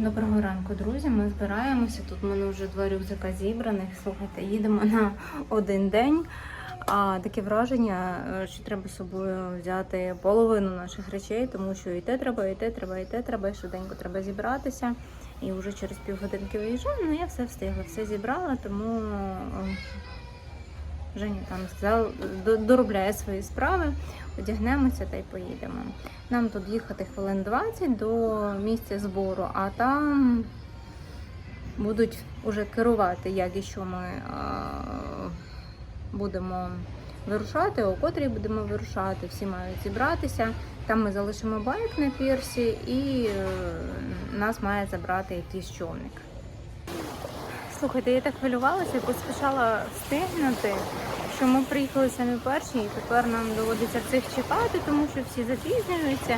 Доброго ранку, друзі. Ми збираємося. Тут в мене вже два рюкзака зібраних. Слухайте, їдемо на один день. А таке враження, е, що треба з собою взяти половину наших речей, тому що і те треба, і те треба, і те треба, і швиденько треба зібратися. І вже через півгодинки виїжджаю. Ну я все встигла, все зібрала, тому е, Женя там сказав, доробляє свої справи, одягнемося та й поїдемо. Нам тут їхати хвилин 20 до місця збору, а там будуть уже керувати, як і що ми будемо вирушати, о котрій будемо вирушати. Всі мають зібратися. Там ми залишимо байк на пірсі і е, нас має забрати якийсь човник. Слухайте, я так хвилювалася, поспішала встигнути, що ми приїхали самі перші, і тепер нам доводиться всіх чекати, тому що всі запізнюються.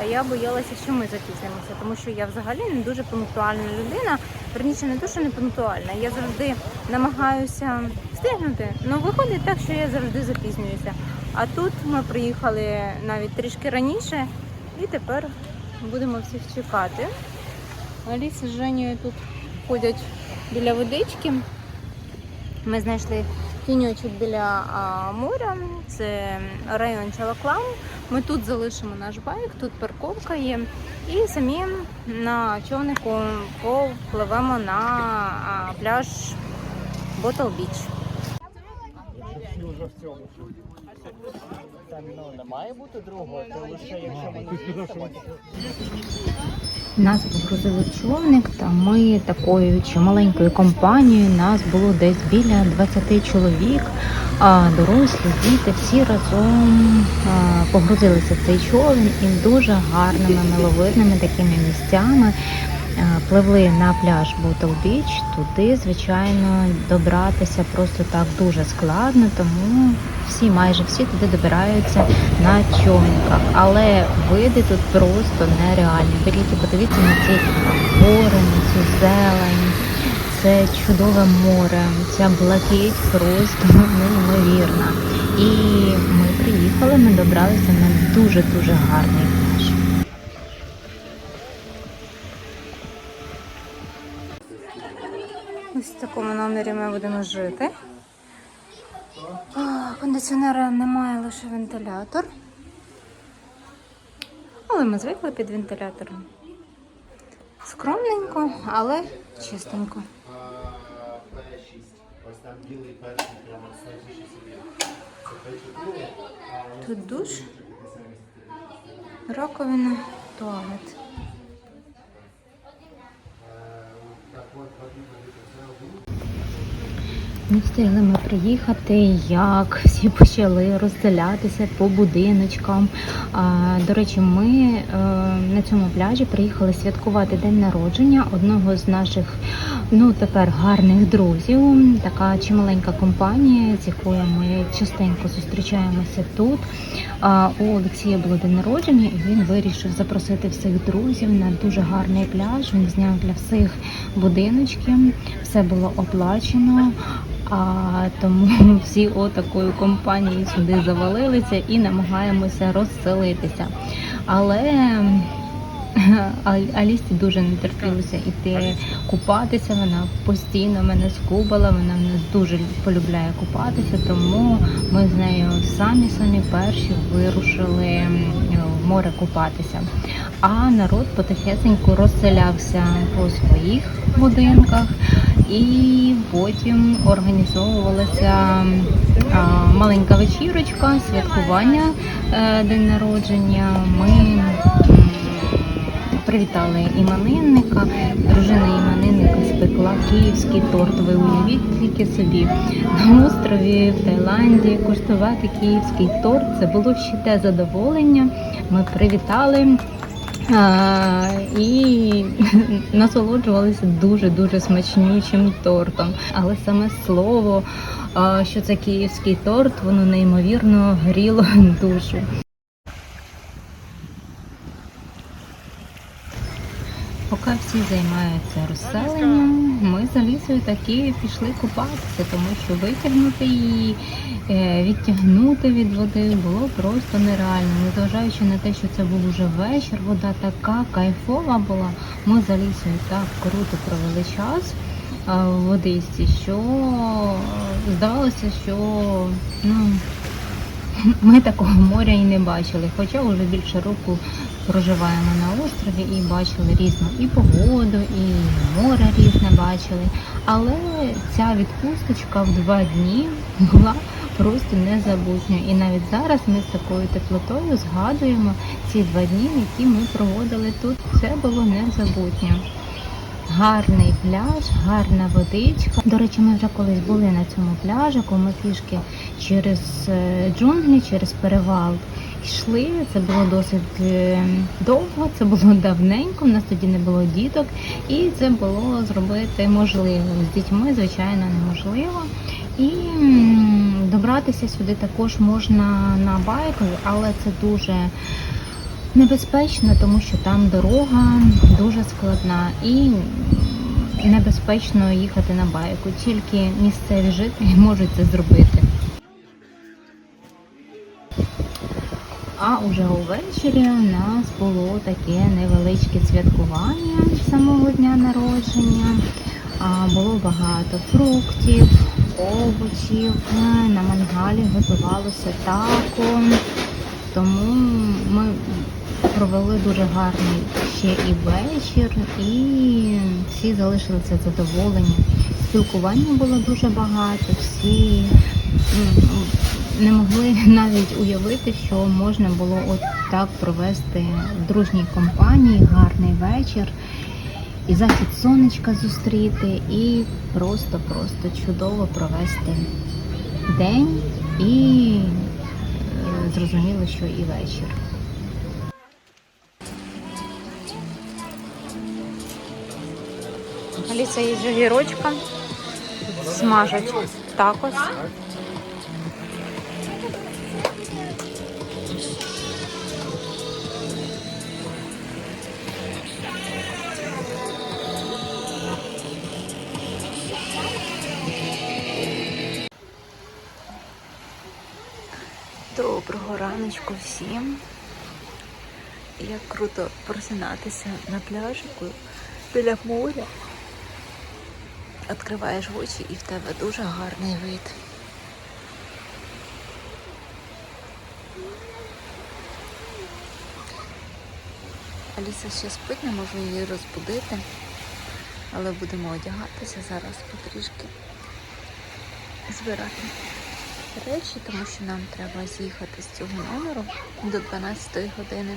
А я боялася, що ми запізнимося, тому що я взагалі не дуже пунктуальна людина. Верніше, не то, що не пунктуальна. Я завжди намагаюся встигнути. Ну виходить так, що я завжди запізнююся. А тут ми приїхали навіть трішки раніше, і тепер будемо всіх чекати. Аліса з Женєю тут ходять біля водички. Ми знайшли тіньочок біля а, моря. Це район Чалаклам. Ми тут залишимо наш байк, тут парковка є. І самі на човнику попливемо на а, пляж Ботл Біч. Всі вже в цьому. Там ну, не має бути другого, то лише якщо ми не Нас погрузили човник, та ми такою чи маленькою компанією, нас було десь біля 20 чоловік, дорослі, діти, всі разом погрузилися в цей човен і дуже гарними, миловидними такими місцями. А, Пливли на пляж Ботл Біч. Туди, звичайно, добратися просто так дуже складно, тому всі, майже всі туди добираються на човниках. Але види тут просто нереальні. І подивіться на ці гори, на цю зелень. Це чудове море, ця блакить просто неймовірна. І ми приїхали, ми добралися на дуже-дуже гарний такому номері ми будемо жити. Кондиціонера немає, лише вентилятор. Але ми звикли під вентилятором. Скромненько, але чистенько. Тут душ, раковина, туалет. Не встигли ми приїхати, як всі почали розселятися по будиночкам. До речі, ми е, на цьому пляжі приїхали святкувати день народження одного з наших ну тепер гарних друзів. Така чималенька компанія, з якою ми частенько зустрічаємося тут. У Олексія було день народження, і він вирішив запросити всіх друзів на дуже гарний пляж. Він зняв для всіх будиночки, все було оплачено. А тому всі отакою компанією сюди завалилися і намагаємося розселитися. Але А- Алісі дуже не терпілося іти купатися. Вона постійно мене скубала, вона в дуже полюбляє купатися, тому ми з нею самі самі перші вирушили в море купатися. А народ потихесеньку розселявся по своїх будинках, і потім організовувалася маленька вечірочка, святкування е, день народження. Ми Привітали іменинника. Дружина іменинника спекла київський торт. Ви уявіть тільки собі на острові в Таїланді куштувати київський торт. Це було ще те задоволення. Ми привітали. А, і насолоджувалися дуже дуже смачнючим тортом. Але саме слово, що це київський торт, воно неймовірно гріло душу. Поки всі займаються розселенням, ми з Алісою таки пішли купатися, тому що витягнути її, е, відтягнути від води було просто нереально. Незважаючи на те, що це був уже вечір, вода така кайфова була. Ми з Алісою так круто провели час в водичці, що здавалося, що ну, ми такого моря і не бачили. Хоча вже більше року проживаємо на острові і бачили різну і погоду, і море різне бачили. Але ця відпусточка в два дні була просто незабутня. І навіть зараз ми з такою теплотою згадуємо ці два дні, які ми проводили тут. Це було незабутнє. Гарний пляж, гарна водичка. До речі, ми вже колись були на цьому пляжику. Ми пішки через е, джунглі, через перевал йшли. Це було досить е, довго, це було давненько. У нас тоді не було діток, і це було зробити можливо. З дітьми, звичайно, неможливо. І добратися сюди також можна на байкові, але це дуже Небезпечно, тому що там дорога дуже складна і небезпечно їхати на байку. Тільки місцеві жителі можуть це зробити. А уже увечері у нас було таке невеличке святкування самого дня народження. Було багато фруктів, овочів. На мангалі готувалося тако. Тому ми провели дуже гарний ще і вечір, і всі залишилися задоволені. Спілкування було дуже багато, всі не могли навіть уявити, що можна було от так провести в дружній компанії гарний вечір. І захід сонечка зустріти, і просто-просто чудово провести день і е, зрозуміло, що і вечір. Аліса їсть огірочка, смажать такос. Доброго раночку всім. Як круто просинатися на пляжику біля моря. Відкриваєш очі і в тебе дуже гарний вид. Аліса ще спить, не можу її розбудити, але будемо одягатися зараз потрішки збирати речі, тому що нам треба з'їхати з цього номеру до 12 години.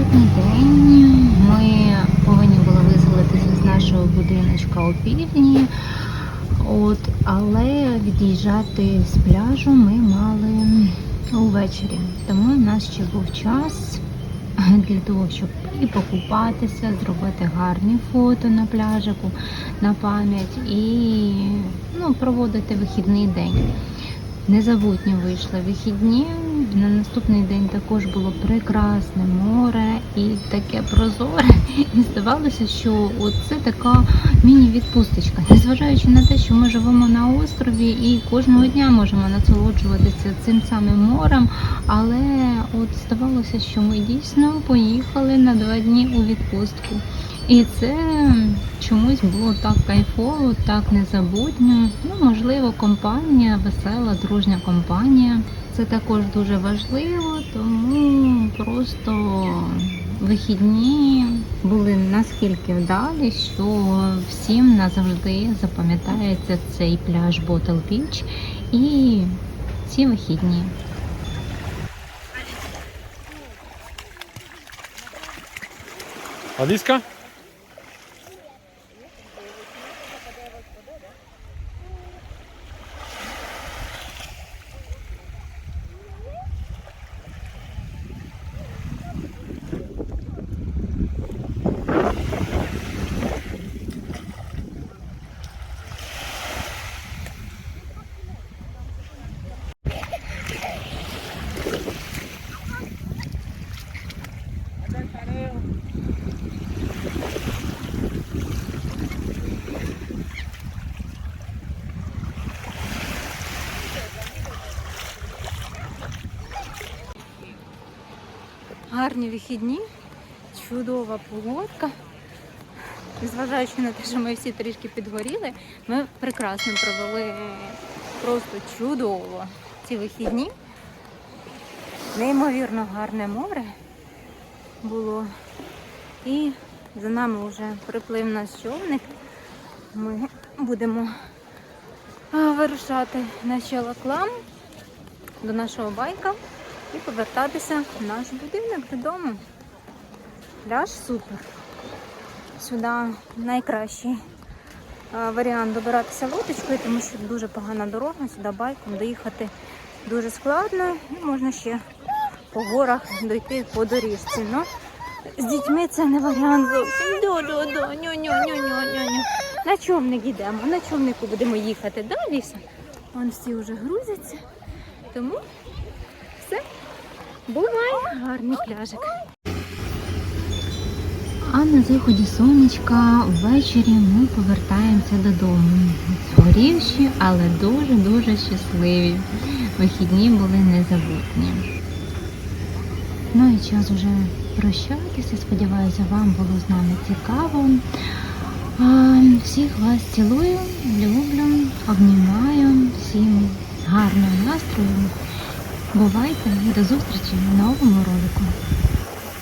Наступний день ми повинні були виселитися з нашого будиночка у півдні. От, але від'їжджати з пляжу ми мали увечері. Тому у нас ще був час для того, щоб і покупатися, зробити гарні фото на пляжику на пам'ять і ну, проводити вихідний день. Незабутньо вийшли вихідні. На наступний день також було прекрасне море і таке прозоре. І здавалося, що це така міні-відпусточка. Незважаючи на те, що ми живемо на острові і кожного дня можемо насолоджуватися цим самим морем, але от здавалося, що ми дійсно поїхали на два дні у відпустку. І це чомусь було так кайфово, так незабутньо. Ну, можливо, компанія, весела, дружня компанія. Це також дуже важливо, тому просто вихідні були наскільки вдалі, що всім назавжди запам'ятається цей пляж Bottle Beach і ці вихідні. Аліска? Гарні вихідні, чудова погодка. Незважаючи на те, що ми всі трішки підгоріли, ми прекрасно провели просто чудово ці вихідні. Неймовірно гарне море було. І за нами вже приплив наш човник. Ми будемо вирушати на Челоклам до нашого байка і повертатися в наш будинок додому. Пляж супер. Сюди найкращий варіант добиратися лодочкою, тому що дуже погана дорога, сюди байком доїхати дуже складно і можна ще по горах дойти по доріжці. Ну, з дітьми це не варіант зовсім. На човник йдемо, на човнику будемо їхати. Да? Вон всі вже грузяться. Тому все. Бувай, гарний пляжик. А на заході сонечка ввечері ми повертаємося додому. Згорівші, але дуже-дуже щасливі. Вихідні були незабутні. Ну і час вже прощатися. Сподіваюся, вам було з нами цікаво. Всіх вас цілую, люблю, обнімаю, всім гарного настрою. Бувайте, і до зустрічі в новому ролику.